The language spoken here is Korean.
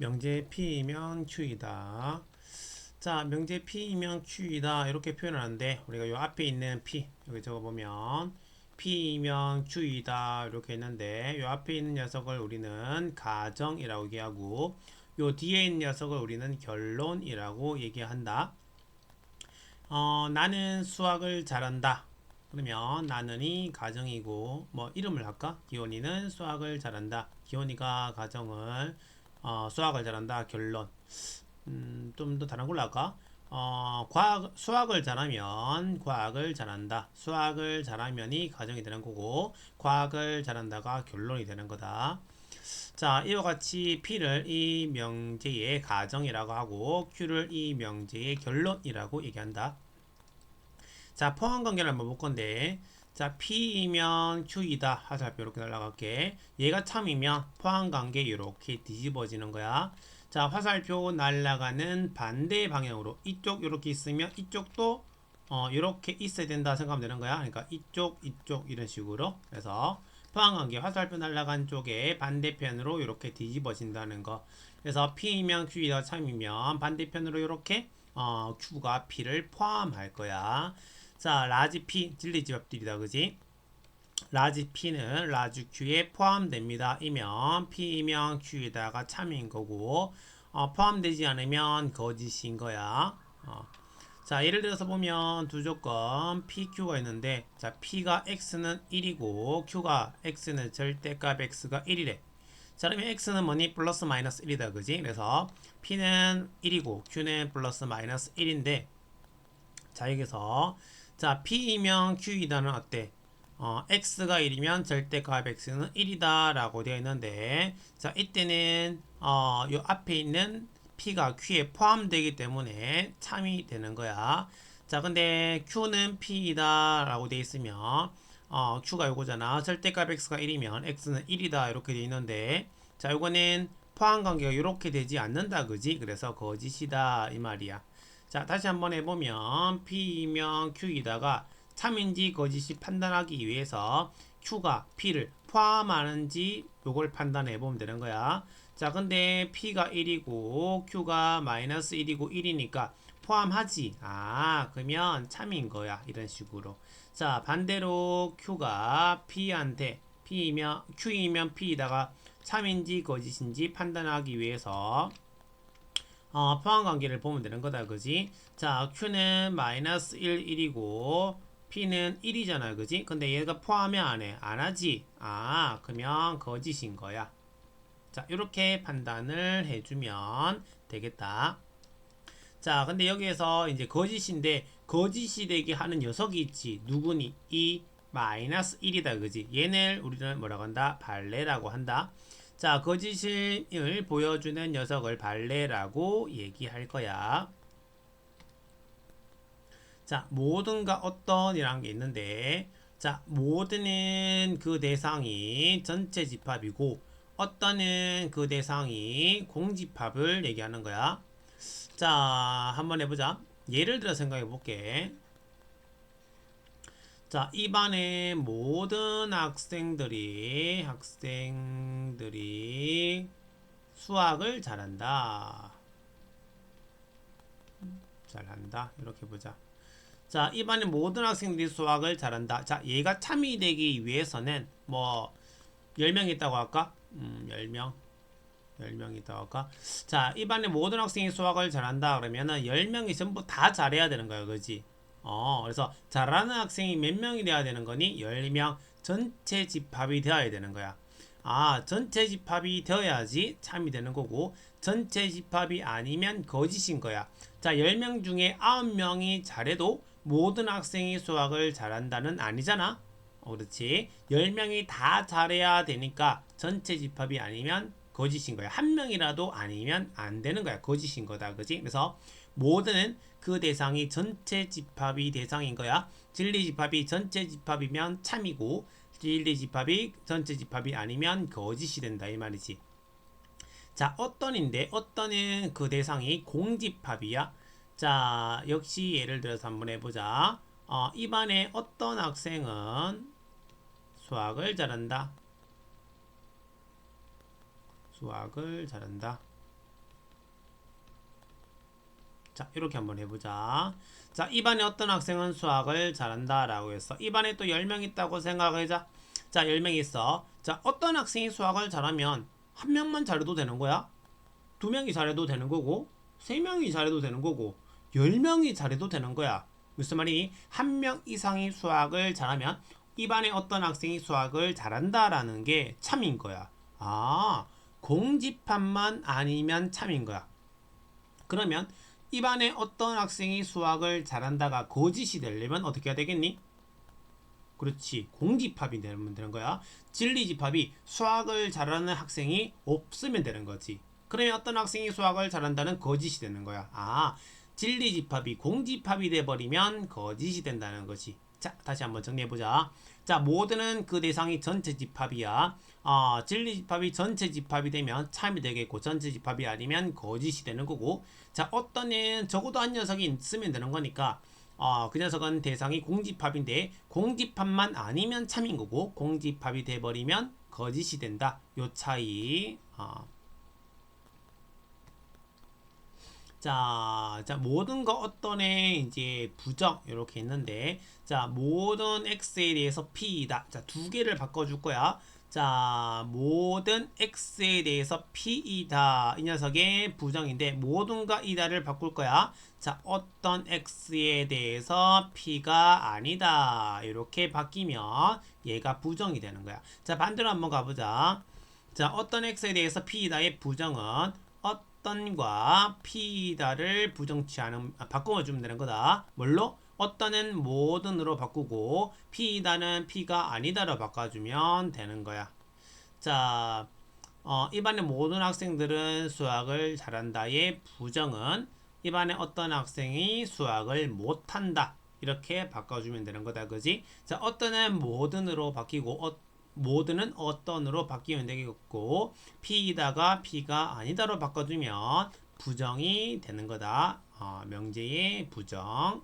명제 P이면 Q이다. 자, 명제 P이면 Q이다. 이렇게 표현하는데, 우리가 요 앞에 있는 P, 여기 적어보면, P이면 Q이다. 이렇게 했는데, 요 앞에 있는 녀석을 우리는 가정이라고 얘기하고, 요 뒤에 있는 녀석을 우리는 결론이라고 얘기한다. 어, 나는 수학을 잘한다. 그러면 나는이 가정이고, 뭐, 이름을 할까? 기원이는 수학을 잘한다. 기원이가 가정을, 어, 수학을 잘한다. 결론. 음, 좀 더 다른 걸로 할까? 어, 과학, 수학을 잘하면 과학을 잘한다. 수학을 잘하면이 가정이 되는 거고, 과학을 잘한다가 결론이 되는 거다. 자, 이와 같이 P를 이 명제의 가정이라고 하고, Q를 이 명제의 결론이라고 얘기한다. 자, 포함 관계를 한번 볼 건데, 자, P이면 Q이다. 화살표 이렇게 날라갈게. 얘가 참이면 포함 관계 이렇게 뒤집어지는 거야. 자, 화살표 날아가는 반대 방향으로 이쪽 이렇게 있으면 이쪽도 어, 이렇게 있어야 된다 생각하면 되는 거야. 그러니까 이쪽, 이쪽 이런 식으로. 그래서 포항 관계 화살표 날아간 쪽에 반대편으로 이렇게 뒤집어진다는 거. 그래서 P이면 Q이다 참이면 반대편으로 이렇게 어, Q가 P를 포함할 거야. 자, 라지 P 진리집합들이다, 그지? 라지 P는 라지 Q에 포함됩니다. 이면 P이면 Q에다가 참인 거고 어, 포함되지 않으면 거짓인 거야. 어. 자, 예를 들어서 보면 두 조건 PQ가 있는데 자, P가 X는 1이고 Q가 X는 절대값 X가 1이래. 자, 그러면 X는 뭐니? 플러스 마이너스 1이다. 그지? 그래서 P는 1이고 Q는 플러스 마이너스 1인데 자, 여기서 자, P이면 Q이다는 어때? 어, x가 1이면 절대값 x는 1이다 라고 되어 있는데 자 이때는 어, 요 앞에 있는 p가 q에 포함되기 때문에 참이 되는 거야. 자 근데 q는 p이다 라고 되어 있으면 어, q가 요거잖아. 절대값 x가 1이면 x는 1이다 이렇게 되어 있는데 자 요거는 포함 관계가 이렇게 되지 않는다 그지? 그래서 거짓이다 이 말이야 자 다시 한번 해보면 p이면 q이다가 참인지 거짓이 판단하기 위해서 Q가 P를 포함하는지 요걸 판단해 보면 되는 거야. 자, 근데 P가 1이고 Q가 마이너스 1이고 1이니까 포함하지. 아, 그러면 참인 거야. 이런 식으로. 자, 반대로 Q가 P한테 P이면 Q이면 P이다가 참인지 거짓인지 판단하기 위해서 어, 포함 관계를 보면 되는 거다. 그지? 자, Q는 마이너스 1, 1이고 P는 1이잖아, 그지? 근데 얘가 포함이 안 해. 안 하지? 아, 그러면 거짓인 거야. 자, 이렇게 판단을 해주면 되겠다. 자, 근데 여기에서 이제 거짓인데, 거짓이 되게 하는 녀석이 있지. 누구니? 이 마이너스 1이다, 그지? 얘를 우리는 뭐라고 한다? 발레라고 한다. 자, 거짓을 보여주는 녀석을 발레라고 얘기할 거야. 자, 모든가 어떤이라는 게 있는데, 자, 모든은 그 대상이 전체 집합이고, 어떤은 그 대상이 공집합을 얘기하는 거야. 자, 한번 해보자. 예를 들어 생각해 볼게. 자, 이 반의 모든 학생들이, 학생들이 수학을 잘한다. 잘한다. 이렇게 보자. 자, 이 반의 모든 학생들이 수학을 잘한다. 자, 얘가 참이 되기 위해서는 뭐 10명 있다고 할까? 음, 10명. 10명 있다고 할까? 자, 이 반의 모든 학생이 수학을 잘한다 그러면은 10명이 전부 다 잘해야 되는 거야. 그지? 어, 그래서 잘하는 학생이 몇 명이 돼야 되는 거니? 10명 전체 집합이 되어야 되는 거야. 아, 전체 집합이 되어야지 참이 되는 거고 전체 집합이 아니면 거짓인 거야. 자, 10명 중에 9명이 잘해도 모든 학생이 수학을 잘한다는 아니잖아. 어, 그렇지. 10명이 다 잘해야 되니까 전체 집합이 아니면 거짓인 거야. 한 명이라도 아니면 안 되는 거야. 거짓인 거다. 그지? 그래서 모든 그 대상이 전체 집합이 대상인 거야. 진리 집합이 전체 집합이면 참이고 진리 집합이 전체 집합이 아니면 거짓이 된다 이 말이지. 자, 어떤인데 어떤은 그 대상이 공집합이야. 자, 역시 예를 들어서 한번 해보자. 어, 이 반에 어떤 학생은 수학을 잘한다. 수학을 잘한다. 자, 이렇게 한번 해보자. 자, 입안에 어떤 학생은 수학을 잘한다 라고 했어. 입안에 또 10명 있다고 생각하자. 자, 10명 있어. 자, 어떤 학생이 수학을 잘하면 한 명만 잘해도 되는 거야? 두 명이 잘해도 되는 거고, 세 명이 잘해도 되는 거고, 열 명이 잘해도 되는 거야. 무슨 말이니? 한 명 이상이 수학을 잘하면 입안에 어떤 학생이 수학을 잘한다라는 게 참인 거야. 아, 공집합만 아니면 참인 거야. 그러면 입안에 어떤 학생이 수학을 잘한다가 거짓이 되려면 어떻게 해야 되겠니? 그렇지. 공집합이 되면 되는 거야. 진리집합이 수학을 잘하는 학생이 없으면 되는 거지. 그러면 어떤 학생이 수학을 잘한다는 거짓이 되는 거야. 아, 진리집합이 공집합이 돼버리면 거짓이 된다는 거지. 자, 다시 한번 정리해보자. 자, 모드는 그 대상이 전체 집합이야. 어, 진리 집합이 전체 집합이 되면 참이 되겠고, 전체 집합이 아니면 거짓이 되는 거고, 자, 어떤 애는 적어도 한 녀석이 있으면 되는 거니까, 어, 그 녀석은 대상이 공집합인데, 공집합만 아니면 참인 거고, 공집합이 돼버리면 거짓이 된다. 요 차이. 어. 자, 자, 모든 거 어떤 애 이제 부정 이렇게 있는데, 자, 모든 x에 대해서 p이다. 자, 두 개를 바꿔줄 거야. 자, 모든 x에 대해서 p이다. 이 녀석의 부정인데, 모든가 이다를 바꿀 거야. 자, 어떤 x에 대해서 p가 아니다. 이렇게 바뀌면 얘가 부정이 되는 거야. 자, 반대로 한번 가보자. 자, 어떤 x에 대해서 p이다의 부정은 어떤 과 p다를 부정치 않음 아, 바꿔주면 되는 거다. 뭘로? 어떤은 모든으로 바꾸고 p다는 p가 아니다로 바꿔주면 되는 거야. 자, 어, 입안의 모든 학생들은 수학을 잘한다의 부정은 입안의 어떤 학생이 수학을 못한다. 이렇게 바꿔주면 되는 거다. 그지? 자, 어떤은 모든으로 바뀌고 어, 모드는 어떤으로 바뀌면 되겠고 p이다가 p가 아니다로 바꿔주면 부정이 되는 거다. 어, 명제의 부정.